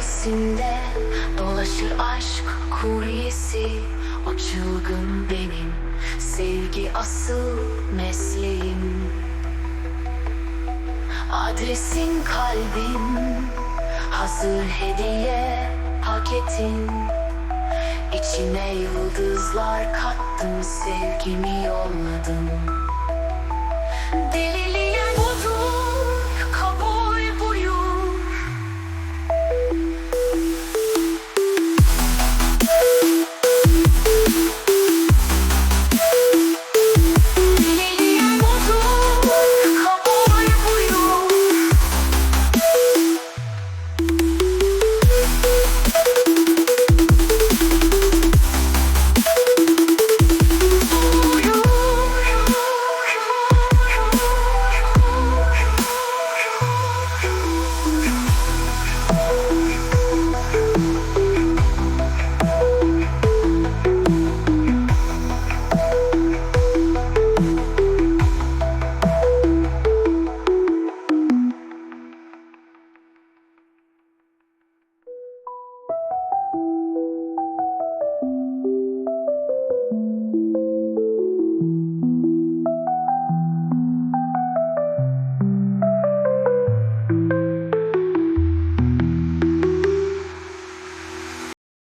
Adresinde dolaşır aşk kuryesi O çılgın benim Sevgi asıl mesleğim. Adresin kalbim Hazır hediye paketin İçine yıldızlar kattım Sevgimi yolladım. Deli